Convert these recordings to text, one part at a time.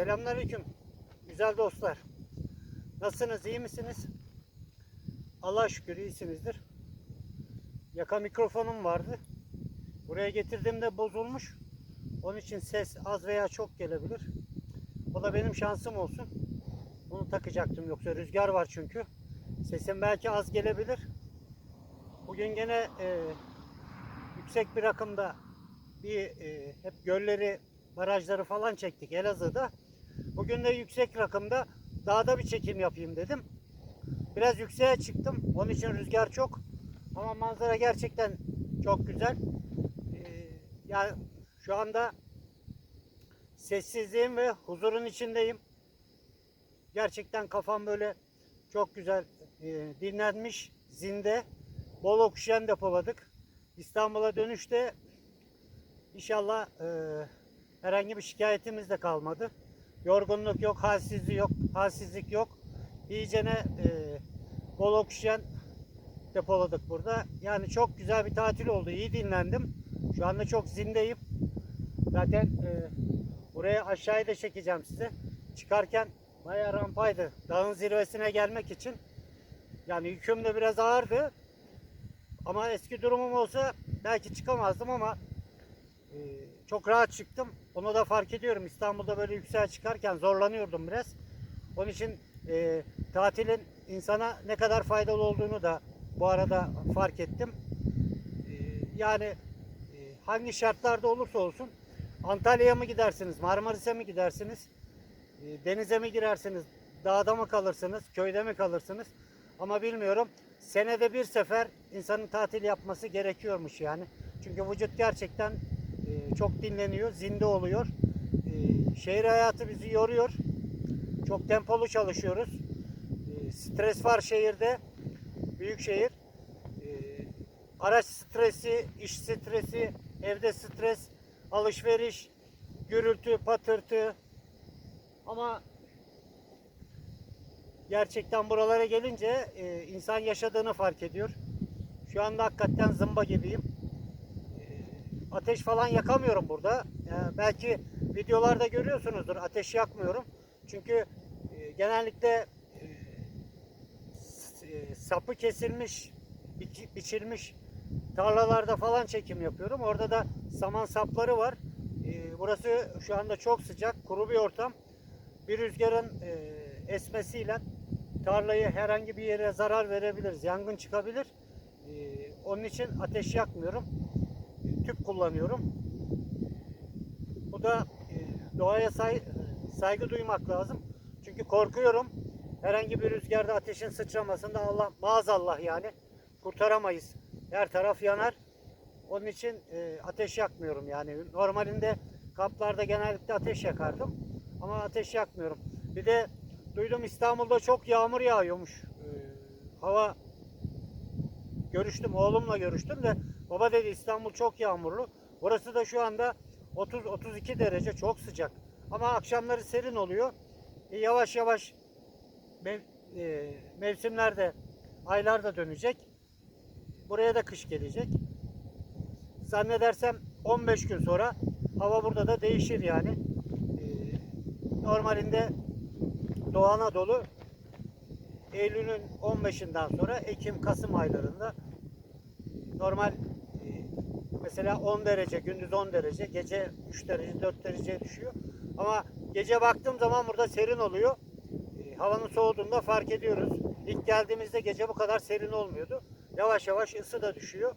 Selamünaleyküm güzel dostlar. Nasılsınız, iyi misiniz? Allah'a şükür iyisinizdir. Yaka mikrofonum vardı. Buraya getirdiğimde bozulmuş. Onun için ses az veya çok gelebilir. O da benim şansım olsun. Bunu takacaktım yoksa rüzgar var çünkü. Sesim belki az gelebilir. Bugün gene e, yüksek bir rakımda bir e, hep gölleri, barajları falan çektik Elazığ'da. Bugün de yüksek rakımda dağda bir çekim yapayım dedim. Biraz yükseğe çıktım. Onun için rüzgar çok. Ama manzara gerçekten çok güzel. Ee, yani şu anda sessizliğim ve huzurun içindeyim. Gerçekten kafam böyle çok güzel e, dinlenmiş, zinde. Bol oksijen depoladık. İstanbul'a dönüşte inşallah e, herhangi bir şikayetimiz de kalmadı. Yorgunluk yok, halsizlik yok, halsizlik yok. İyicene e, bol oksijen depoladık burada. Yani çok güzel bir tatil oldu. İyi dinlendim. Şu anda çok zindeyim. Zaten e, buraya aşağıya da çekeceğim size. Çıkarken bayağı rampaydı. Dağın zirvesine gelmek için. Yani yüküm de biraz ağırdı. Ama eski durumum olsa belki çıkamazdım ama e, çok rahat çıktım. Onu da fark ediyorum. İstanbul'da böyle yükseğe çıkarken zorlanıyordum biraz. Onun için e, tatilin insana ne kadar faydalı olduğunu da bu arada fark ettim. E, yani e, hangi şartlarda olursa olsun Antalya'ya mı gidersiniz, Marmaris'e mi gidersiniz, e, denize mi girersiniz, dağda mı kalırsınız, köyde mi kalırsınız? Ama bilmiyorum. Senede bir sefer insanın tatil yapması gerekiyormuş yani. Çünkü vücut gerçekten e, çok dinleniyor, zinde oluyor. E, şehir hayatı bizi yoruyor. Çok tempolu çalışıyoruz. E, stres var şehirde. Büyük şehir. Araç stresi, iş stresi, evde stres, alışveriş, gürültü, patırtı. Ama gerçekten buralara gelince insan yaşadığını fark ediyor. Şu anda hakikaten zımba gibiyim. Ateş falan yakamıyorum burada. E, belki videolarda görüyorsunuzdur. Ateş yakmıyorum. Çünkü e, genellikle e, e, sapı kesilmiş, biçi- biçilmiş tarlalarda falan çekim yapıyorum. Orada da saman sapları var. E, burası şu anda çok sıcak, kuru bir ortam. Bir rüzgarın esmesiyle tarlayı herhangi bir yere zarar verebiliriz. Yangın çıkabilir. E, onun için ateş yakmıyorum. Tüp kullanıyorum. Bu da e, doğaya say- saygı duymak lazım. Çünkü korkuyorum. Herhangi bir rüzgarda ateşin sıçramasında Allah maazallah yani kurtaramayız. Her taraf yanar. Onun için e, ateş yakmıyorum yani. Normalinde kamplarda genellikle ateş yakardım. Ama ateş yakmıyorum. Bir de duydum İstanbul'da çok yağmur yağıyormuş. E, hava görüştüm oğlumla görüştüm de baba dedi İstanbul çok yağmurlu. Burası da şu anda 30-32 derece çok sıcak. Ama akşamları serin oluyor. E, yavaş yavaş mev, e, mevsimler de aylar da dönecek. Buraya da kış gelecek. Zannedersem 15 gün sonra hava burada da değişir yani. E, normalinde Doğu Anadolu Eylül'ün 15'inden sonra Ekim-Kasım aylarında normal mesela 10 derece, gündüz 10 derece, gece 3 derece, 4 dereceye düşüyor. Ama gece baktığım zaman burada serin oluyor. E, havanın soğuduğunda fark ediyoruz. İlk geldiğimizde gece bu kadar serin olmuyordu. Yavaş yavaş ısı da düşüyor.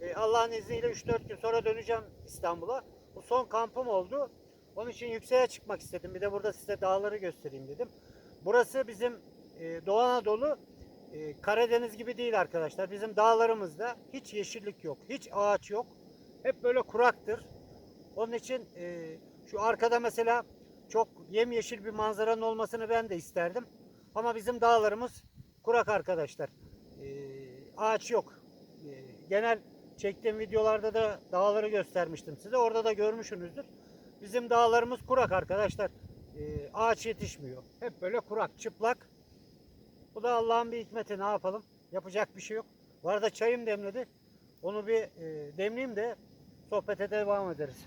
E, Allah'ın izniyle 3-4 gün sonra döneceğim İstanbul'a. Bu son kampım oldu. Onun için yükseğe çıkmak istedim. Bir de burada size dağları göstereyim dedim. Burası bizim e, Doğu Anadolu e, Karadeniz gibi değil arkadaşlar. Bizim dağlarımızda hiç yeşillik yok. Hiç ağaç yok. Hep böyle kuraktır. Onun için e, şu arkada mesela çok yemyeşil bir manzaranın olmasını ben de isterdim. Ama bizim dağlarımız kurak arkadaşlar. E, ağaç yok. E, genel çektiğim videolarda da dağları göstermiştim size. Orada da görmüşsünüzdür. Bizim dağlarımız kurak arkadaşlar. E, ağaç yetişmiyor. Hep böyle kurak, çıplak. Bu da Allah'ın bir hikmeti ne yapalım? Yapacak bir şey yok. Bu arada çayım demledi. Onu bir e, demleyeyim de sohbete devam ederiz.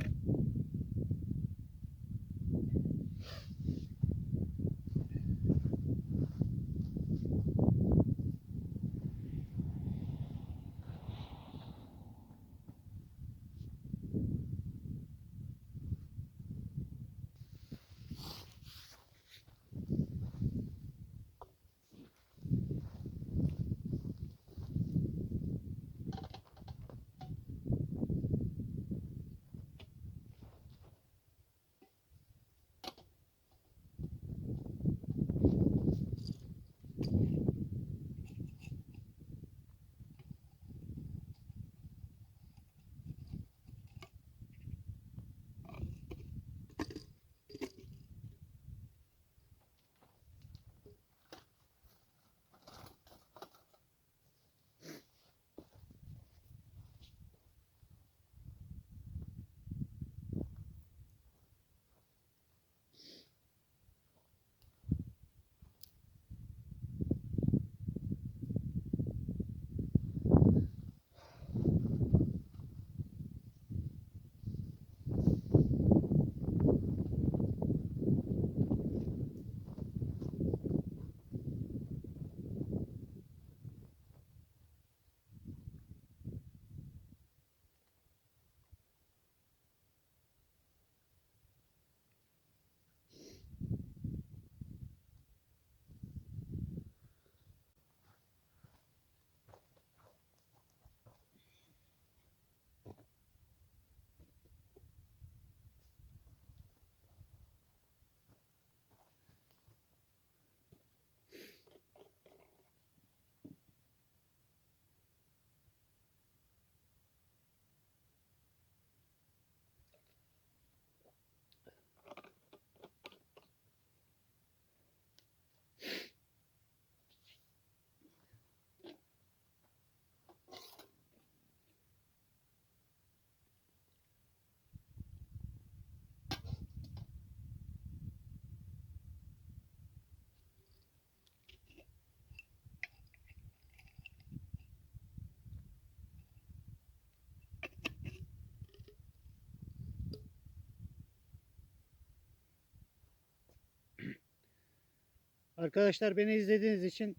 Arkadaşlar beni izlediğiniz için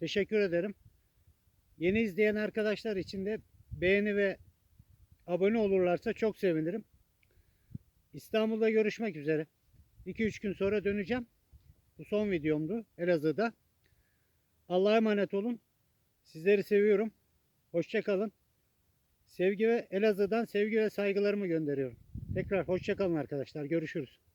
teşekkür ederim. Yeni izleyen arkadaşlar için de beğeni ve abone olurlarsa çok sevinirim. İstanbul'da görüşmek üzere. 2-3 gün sonra döneceğim. Bu son videomdu Elazığ'da. Allah'a emanet olun. Sizleri seviyorum. Hoşçakalın. Sevgi ve Elazığ'dan sevgi ve saygılarımı gönderiyorum. Tekrar hoşçakalın arkadaşlar. Görüşürüz.